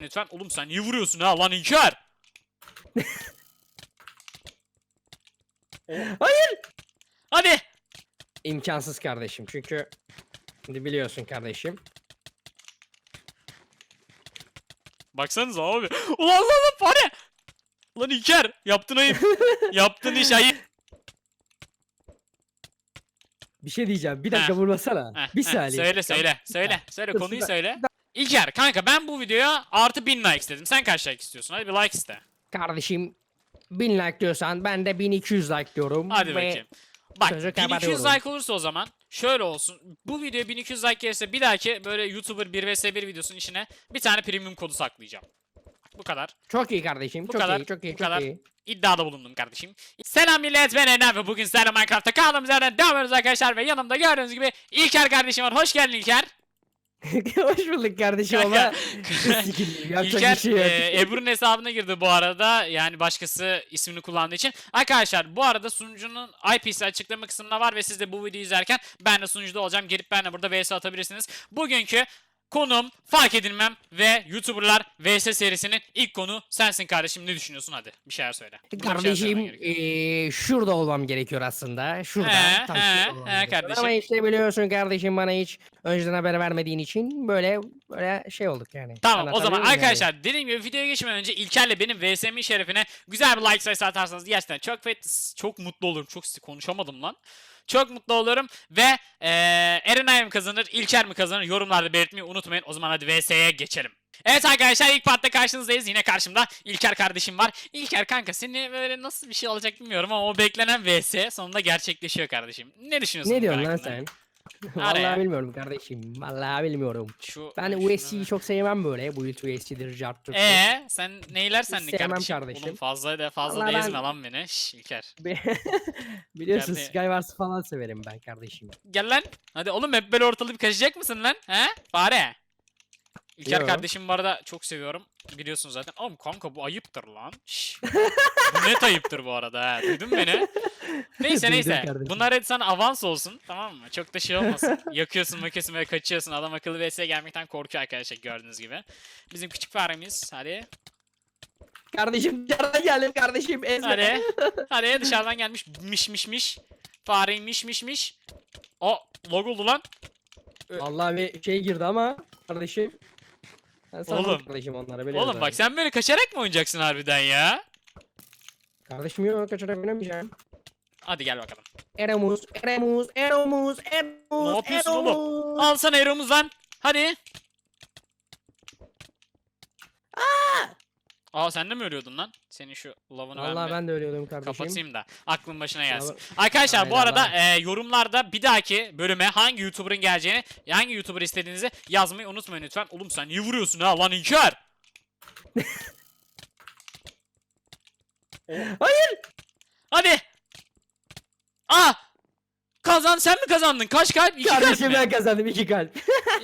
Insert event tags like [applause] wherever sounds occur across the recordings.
Lütfen oğlum sen niye vuruyorsun ha lan İlker? Hayır. Hadi. İmkansız kardeşim çünkü şimdi biliyorsun kardeşim. Baksanıza abi. Ulan lan lan fare. Lan İlker yaptın ayıp. [laughs] yaptın iş ayıp. Bir şey diyeceğim. Bir dakika Heh. vurmasana. Heh, bir heh, saniye. Söyle söyle söyle. Söyle Dur, konuyu bir söyle. İlker kanka ben bu videoya artı 1000 like istedim. Sen kaç like istiyorsun? Hadi bir like iste. Kardeşim 1000 like diyorsan ben de 1200 like diyorum. Hadi ve bakayım. Bak sözü 1200 kapatıyorum. like olursa o zaman şöyle olsun. Bu videoya 1200 like gelirse bir dahaki böyle YouTuber 1 vs 1 videosunun içine bir tane premium kodu saklayacağım. Bu kadar. Çok iyi kardeşim. Bu çok kadar, iyi, çok iyi, bu çok kadar. iyi. İddiada bulundum kardeşim. Selam millet ben Enem ve bugün sizlerle Minecraft'ta kaldığımız yerden devam ediyoruz arkadaşlar ve yanımda gördüğünüz gibi İlker kardeşim var. Hoş geldin İlker. [laughs] Hoş bulduk kardeşim Kanka, [laughs] ama sikildim. Yapacak İlker şey yok. e, Ebru'nun hesabına girdi bu arada. Yani başkası ismini kullandığı için. Arkadaşlar bu arada sunucunun IP'si açıklama kısmında var ve siz de bu videoyu izlerken ben de sunucuda olacağım. Gelip benle burada VS atabilirsiniz. Bugünkü konum fark edilmem ve YouTuber'lar VS serisinin ilk konu sensin kardeşim. Ne düşünüyorsun hadi bir şeyler söyle. Bir şeyler Kardeşim gerekiyor. eee, şurada olmam gerekiyor aslında. Şurada. He, tam he, şurada olmam he gerekiyor. kardeşim. Ama işte biliyorsun kardeşim bana hiç önceden haber vermediğin için böyle böyle şey olduk yani. Tamam o zaman muyum yani? arkadaşlar dediğim gibi videoya geçmeden önce İlker'le benim VSM'in şerefine güzel bir like sayısı atarsanız gerçekten çok fet, çok mutlu olurum. Çok konuşamadım lan. Çok mutlu olurum ve eee Erenay mı kazanır, İlker mi kazanır yorumlarda belirtmeyi unutmayın. O zaman hadi VS'ye geçelim. Evet arkadaşlar ilk partta karşınızdayız. Yine karşımda İlker kardeşim var. İlker kanka seni böyle nasıl bir şey olacak bilmiyorum ama o beklenen VS sonunda gerçekleşiyor kardeşim. Ne düşünüyorsun? Ne diyorsun lan sen? Araya. Vallahi bilmiyorum kardeşim. Vallahi bilmiyorum. Şu, Ben şunu- USC'yi çok sevmem böyle. Bu yıl USC'dir, Jartürk. Ee, sen neyler sendin sevmem kardeşim? kardeşim. Oğlum fazla da fazla Vallahi da ben- ezme lan beni. Şş, İlker. [laughs] Biliyorsun Yani- Skywars falan severim ben kardeşim. Gel lan. Hadi oğlum hep böyle ortalığı bir kaçacak mısın lan? He? Fare. İlker Yo. kardeşim bu arada çok seviyorum. Biliyorsun zaten. Oğlum kanka bu ayıptır lan. Şş. bu net ayıptır bu arada ha. Duydun beni? [laughs] Neyse neyse. kardeşim. Bunlar hadi sana avans olsun. Tamam mı? Çok da şey olmasın. Yakıyorsun makıyorsun ve kaçıyorsun. Adam akıllı vs'ye gelmekten korkuyor arkadaşlar gördüğünüz gibi. Bizim küçük faremiz. Hadi. Kardeşim dışarıdan geldim kardeşim. Ezme. Hadi. [laughs] Hadi dışarıdan gelmiş miş miş miş. Fare miş miş miş. O log oldu lan. Vallahi bir şey girdi ama kardeşim. Ben sana Oğlum. kardeşim onlara biliyorum. Oğlum bak sen böyle kaçarak mı oynayacaksın harbiden ya? Kardeşim yok kaçarak oynamayacağım. Hadi gel bakalım. Eremus, Eremus, Eremus, Eremus, Ne yapıyorsun oğlum? Eremus. Al sana Eromuz lan. Hadi. Aa sen de mi ölüyordun lan? Senin şu lavını Vallahi ben de ölüyordum kardeşim. kapatayım da aklın başına gelsin. Lava- Arkadaşlar bu Aynen arada lan. e, yorumlarda bir dahaki bölüme hangi YouTuber'ın geleceğini, hangi YouTuber istediğinizi yazmayı unutmayın lütfen. Oğlum sen niye vuruyorsun ha lan İlker? [laughs] Hayır. Hadi. Aa! Kazan sen mi kazandın? Kaç kalp? İki kalp Kardeşim mi? ben kazandım iki kalp.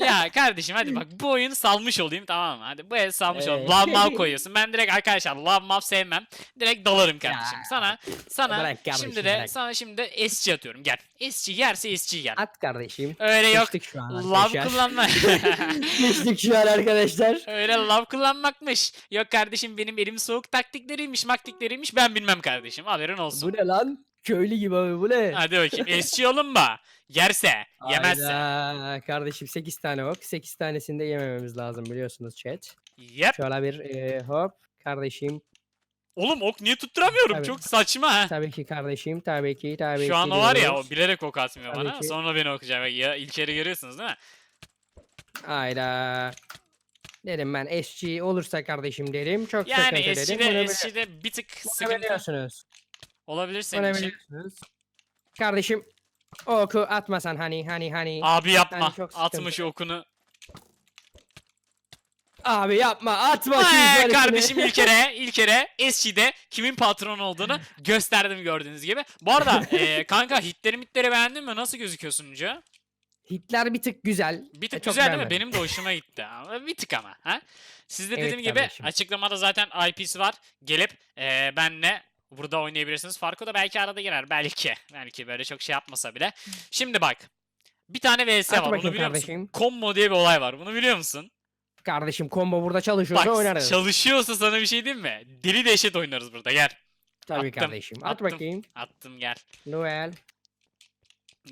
Ya kardeşim hadi bak bu oyunu salmış olayım tamam mı? Hadi bu el salmış olayım. Love mav koyuyorsun. Ben direkt arkadaşlar love mav sevmem. Direkt dalarım kardeşim. Ya, Sana sana bırak kardeşim, şimdi de bırak. sana şimdi de SC atıyorum. Gel. SC yerse SC gel. At kardeşim. Öyle yok. Geçtik şu an Love arkadaşlar. kullanma. [laughs] [laughs] Geçtik şu an arkadaşlar. Öyle love kullanmakmış. Yok kardeşim benim elim soğuk taktikleriymiş maktikleriymiş ben bilmem kardeşim. Haberin olsun. Bu ne lan? Köylü gibi abi bu ne? Hadi bakayım. SC olun mu? Yerse. Yemezse. Hayda, Kardeşim 8 tane ok. 8 tanesini de yemememiz lazım biliyorsunuz chat. Yep. Şöyle bir e, hop. Kardeşim. Oğlum ok niye tutturamıyorum? Tabii. Çok saçma ha. Tabii ki kardeşim. Tabii ki. Tabii ki. Şu an o var ya diyoruz. o bilerek ok atmıyor Tabii bana. ki. Sonra beni okuyacak. Ya İlker'i görüyorsunuz değil mi? Hayda. Dedim ben SG olursa kardeşim dedim. Çok Yani sıkıntı dedim. Bunu SC'de, bili- SC'de bir tık bunu sıkıntı biliyorsunuz. Olabilir senin için. Kardeşim o oku atmasan hani hani hani. Abi yapma. Yani çok sıkıntı. şu okunu. Abi yapma atma Ee, kardeşim İlker'e, [laughs] İlker'e SC'de kimin patron olduğunu gösterdim gördüğünüz gibi. Bu arada [laughs] e, kanka hitleri mitleri beğendin mi? Nasıl gözüküyorsun Unca? Hitler bir tık güzel. Bir tık E, güzel değil mi? Benim de hoşuma gitti. Ama Bir tık ama. Ha? Sizde Evet dediğim gibi kardeşim. açıklamada zaten IP'si var. Gelip e, benle burada oynayabilirsiniz. Farko da belki arada girer. Belki. Belki böyle çok şey yapmasa bile. Şimdi bak. Bir tane VS var. Bunu biliyor musun? kardeşim. Combo diye bir olay var. Bunu biliyor musun? Kardeşim combo burada çalışıyorsa Bak oynarız. çalışıyorsa sana bir şey diyeyim mi? Deli dehşet oynarız burada gel. Tabii attım, kardeşim. At attım. bakayım. Attım gel. Noel.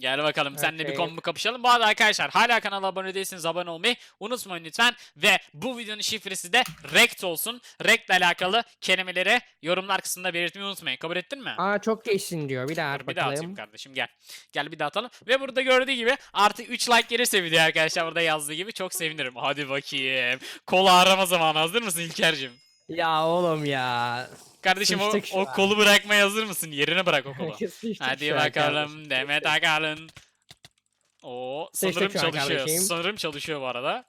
Gel bakalım seninle bir Okey. combo kapışalım. Bu arada arkadaşlar hala kanala abone değilseniz abone olmayı unutmayın lütfen. Ve bu videonun şifresi de rekt olsun. Rekt ile alakalı kelimeleri yorumlar kısmında belirtmeyi unutmayın. Kabul ettin mi? Aa çok geçsin diyor. Bir daha Dur, bir daha atayım kardeşim gel. Gel bir daha atalım. Ve burada gördüğü gibi artı 3 like gelirse video arkadaşlar burada yazdığı gibi çok sevinirim. Hadi bakayım. Kola arama zamanı hazır mısın İlker'cim? Ya oğlum ya. Kardeşim o, Sıçtık şu o an. kolu bırakmaya hazır mısın? Yerine bırak o kolu. Sıçtık Hadi şu an bakalım kardeşim. Demet Akalın. Oo Sıçtık sanırım şu an çalışıyor. kardeşim. Sanırım çalışıyor bu arada.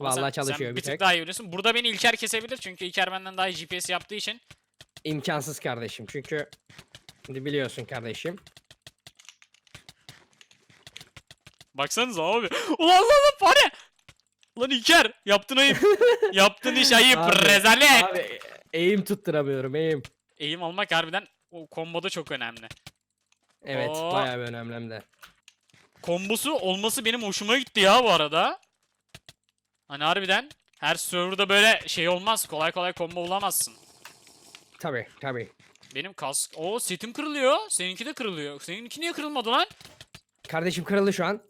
Ama sen- çalışıyor sen bir bir tık daha iyi biliyorsun. Burada beni İlker kesebilir çünkü İlker benden daha iyi GPS yaptığı için. İmkansız kardeşim. Çünkü şimdi biliyorsun kardeşim. Baksanıza abi. Ulan lan lan fare. Lan İlker yaptın ayıp. [laughs] yaptın iş ayıp. Abi, Rezalet. Abi eğim tutturamıyorum eğim. Eğim almak harbiden o komboda çok önemli. Evet Oo. bayağı bir önemli hem de. Kombosu olması benim hoşuma gitti ya bu arada. Hani harbiden her serverda böyle şey olmaz. Kolay kolay combo bulamazsın. Tabii tabii. Benim kask... O setim kırılıyor. Seninki de kırılıyor. Seninki niye kırılmadı lan? Kardeşim kırıldı şu an.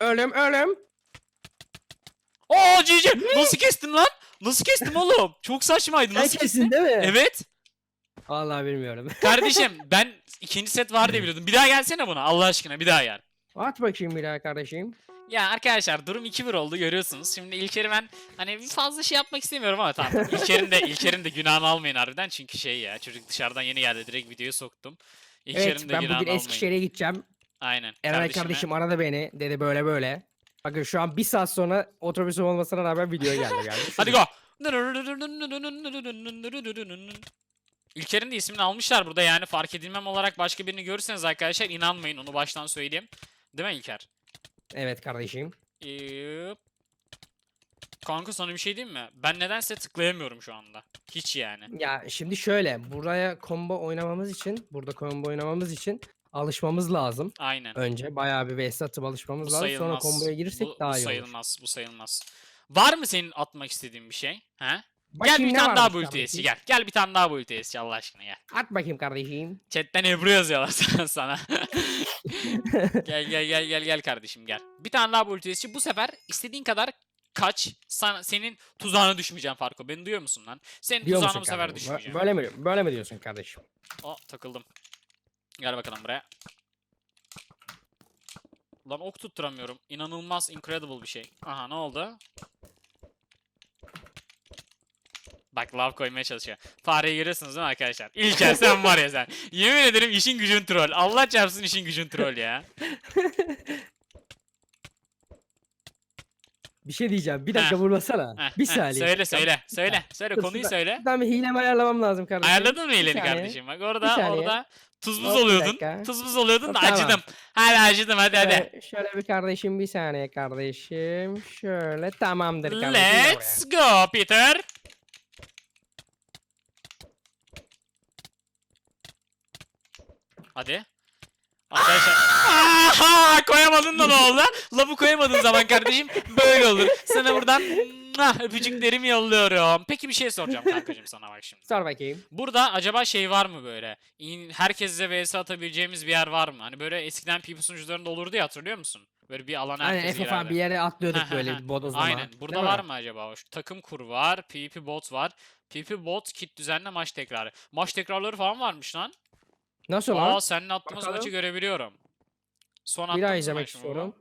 Ölüm ölüm. Oo GG. Nasıl kestin lan? Nasıl kestim oğlum? Çok saçmaydı. Nasıl kestin? Herkesin değil mi? Evet. Vallahi bilmiyorum. [laughs] Kardeşim ben ikinci set var diye biliyordum. Bir daha gelsene buna Allah aşkına bir daha gel. At bakayım bir daha kardeşim. Ya arkadaşlar durum 2-1 oldu görüyorsunuz. Şimdi İlker'i ben hani bir fazla şey yapmak istemiyorum ama tamam. [laughs] İlker'in de İlker'in de günahını almayın harbiden çünkü şey ya çocuk dışarıdan yeni geldi direkt videoyu soktum. İlker'in Evet de ben günahını bugün almayın. Eskişehir'e gideceğim. Aynen. Eray kardeşime- kardeşim aradı beni. Dedi böyle böyle. Bakın şu an bir saat sonra otobüsüm olmasına rağmen videoya geldi yani. [laughs] Hadi go. İlker'in de ismini almışlar burada yani fark edilmem olarak başka birini görürseniz arkadaşlar inanmayın onu baştan söyleyeyim. Değil mi İlker? Evet kardeşim. Yep. Kanka sana bir şey diyeyim mi? Ben nedense tıklayamıyorum şu anda. Hiç yani. Ya şimdi şöyle buraya combo oynamamız için burada combo oynamamız için alışmamız lazım. Aynen. Önce bayağı bir vs atıp alışmamız Bu lazım. Sonra sayılmaz. komboya girirsek bu, daha bu iyi olur. sayılmaz. Bu sayılmaz. Var mı senin atmak istediğin bir şey? He? Gel Bakayım bir ne tane daha bu ultiyesi gel. Gel bir tane daha bu ultiyesi Allah aşkına gel. At bakayım kardeşim. Chatten Ebru yazıyorlar [laughs] sana. sana. [laughs] gel gel gel gel gel kardeşim gel. Bir tane daha bu ultiyesi. Bu sefer istediğin kadar kaç. Sana, senin tuzağına düşmeyeceğim Farko. Beni duyuyor musun lan? Senin Diyor tuzağına bu sefer kardeşim? düşmeyeceğim. Bö- Böyle mi, böyle mi diyorsun kardeşim? Aa takıldım. Gel bakalım buraya. Lan ok tutturamıyorum. İnanılmaz incredible bir şey. Aha ne oldu? Bak lav koymaya çalışıyor. Fareyi görüyorsunuz değil mi arkadaşlar? İlker sen var ya sen. Yemin ederim işin gücün troll. Allah çarpsın işin gücün troll ya. [laughs] Bir şey diyeceğim. Bir dakika Heh. vurmasana. Heh, bir heh, saniye. Söyle söyle. Söyle. Söyle konuyu söyle. Ben bir hilemi ayarlamam lazım kardeşim. Ayarladın mı saniye. kardeşim? Bak orada saniye. orada tuz buz Hop, bir oluyordun. dakika. Tuz buz oluyordun da Tamam. acıdım. Hadi acıdım hadi hadi. Şöyle, şöyle bir kardeşim bir saniye kardeşim. Şöyle tamamdır kardeşim. gel buraya. Let's go Peter. Hadi. Arkadaşlar. Aha, koyamadın da ne oldu? Lafı koyamadığın zaman kardeşim böyle olur. Sana buradan mwah, öpücüklerimi yolluyorum. Peki bir şey soracağım kankacığım sana bak şimdi. Sor bakayım. Burada acaba şey var mı böyle? İn- Herkesle vs atabileceğimiz bir yer var mı? Hani böyle eskiden PvP sunucularında olurdu ya hatırlıyor musun? Böyle bir alana Aynen herkes girerdi. bir yere atlıyorduk Ha, ha, böyle ha. bir bodozlama. Aynen. Burada Değil mi? var mı acaba? Şu takım kur var. PvP bot var. PvP bot kit düzenle maç tekrarı. Maç tekrarları falan varmış lan. Nasıl Aa lan? seninle attığımız Bakalım. maçı görebiliyorum. Son Bir attığımız izlemek istiyorum.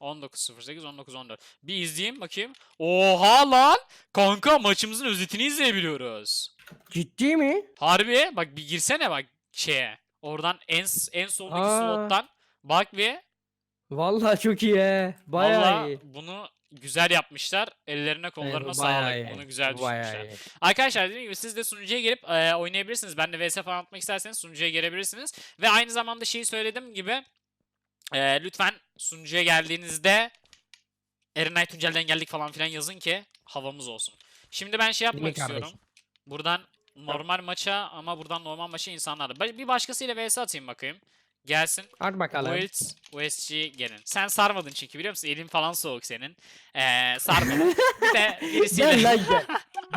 19.08 19.14. Bir izleyeyim bakayım. Oha lan! Kanka maçımızın özetini izleyebiliyoruz. Ciddi mi? Harbi bak bir girsene bak şeye. Oradan en en soldaki Aa. slottan bak bir. Vallahi çok iyi he. Bayağı Valla iyi. bunu güzel yapmışlar. Ellerine kollarına Evet, bayağı sağlık. iyi. Bunu güzel bayağı düşünmüşler. iyi. Arkadaşlar dediğim gibi siz de sunucuya girip e, oynayabilirsiniz. Ben de VS falan atmak isterseniz sunucuya gelebilirsiniz. Ve aynı zamanda şeyi söylediğim gibi e, lütfen sunucuya geldiğinizde Erinay Tuncel'den geldik falan filan yazın ki havamız olsun. Şimdi ben şey yapmak istiyorum. kardeşim? Buradan normal maça ama buradan normal maça insanlarla. Ba- Bir başkasıyla VS atayım bakayım. Gelsin. Hadi bakalım. Wild USG gelin. Sen sarmadın çünkü biliyor musun? Elin falan soğuk senin. Ee, sarmadın. bir de [laughs] birisiyle... Gel lan gel.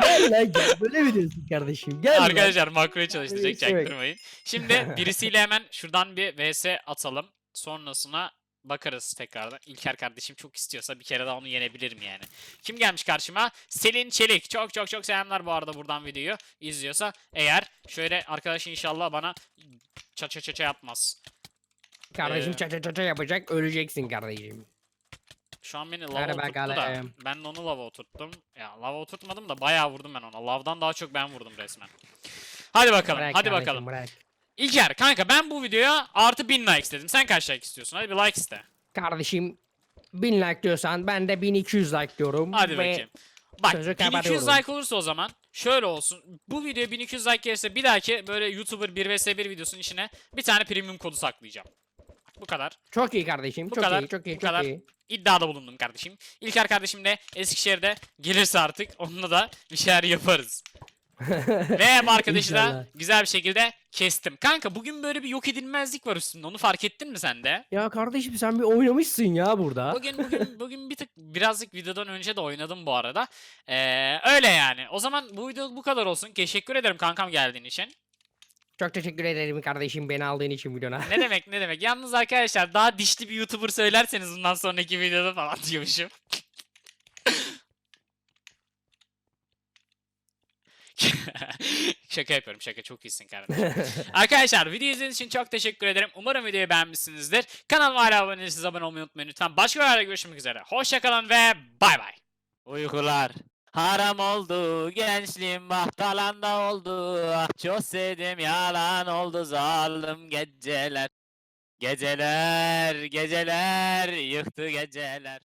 [laughs] Gel lan gel. Böyle mi diyorsun kardeşim? Gel. Arkadaşlar makroyu çalıştıracak yok. çaktırmayın. Şimdi [laughs] birisiyle hemen şuradan bir vs atalım. Sonrasına bakarız tekrardan. İlker kardeşim çok istiyorsa bir kere daha onu yenebilirim yani. Kim gelmiş karşıma? Selin Çelik. Çok çok çok selamlar bu arada buradan videoyu izliyorsa. Eğer şöyle arkadaş inşallah bana ça ça ça ça yapmaz. Kardeşim Ee, ça ça ça ça yapacak. Öleceksin kardeşim. Şu an beni lava Hadi oturttu da. Ben de onu lava oturttum. Ya lava oturtmadım da bayağı vurdum ben ona. Lavdan daha çok ben vurdum resmen. Hadi bakalım. Bırak hadi kardeşim, bakalım. Bırak. İlker kanka ben bu videoya artı 1000 like istedim. Sen kaç like istiyorsun? Hadi bir like iste. Kardeşim 1000 like diyorsan ben de 1200 like diyorum. Hadi ve bakayım. Bak sözü 1200 kapatıyorum. like olursa o zaman şöyle olsun. Bu video 1200 like gelirse bir dahaki böyle YouTuber 1 vs 1 videosunun içine bir tane premium kodu saklayacağım. Bak, Bu kadar. Çok iyi kardeşim. Bu çok kadar, iyi, çok iyi, bu çok kadar. iyi. İddiada bulundum kardeşim. İlker kardeşim de Eskişehir'de gelirse artık onunla da bir şeyler yaparız. [laughs] Ve arkadaşı da güzel bir şekilde kestim. Kanka bugün böyle bir yok edilmezlik var üstünde. Onu fark ettin mi sen de? Ya kardeşim sen bir oynamışsın ya burada. Bugün bugün [laughs] bugün bir tık birazcık videodan önce de oynadım bu arada. Ee, öyle yani. O zaman bu video bu kadar olsun. Teşekkür ederim kankam geldiğin için. Çok teşekkür ederim kardeşim beni aldığın için videona. Ne demek ne demek. Yalnız arkadaşlar daha dişli bir YouTuber söylerseniz bundan sonraki videoda falan diyormuşum. Şaka yapıyorum şaka çok iyisin kardeşim. [laughs] Arkadaşlar video izlediğiniz için çok teşekkür ederim. Umarım videoyu beğenmişsinizdir. Kanalıma hala abone değilseniz abone olmayı unutmayın lütfen. Başka videolarda görüşmek üzere. Hoşçakalın ve bay bay. Uykular haram oldu, gençliğim bahtalanda oldu. Ah çok sevdim yalan oldu zalim geceler. Geceler, geceler, yıktı geceler.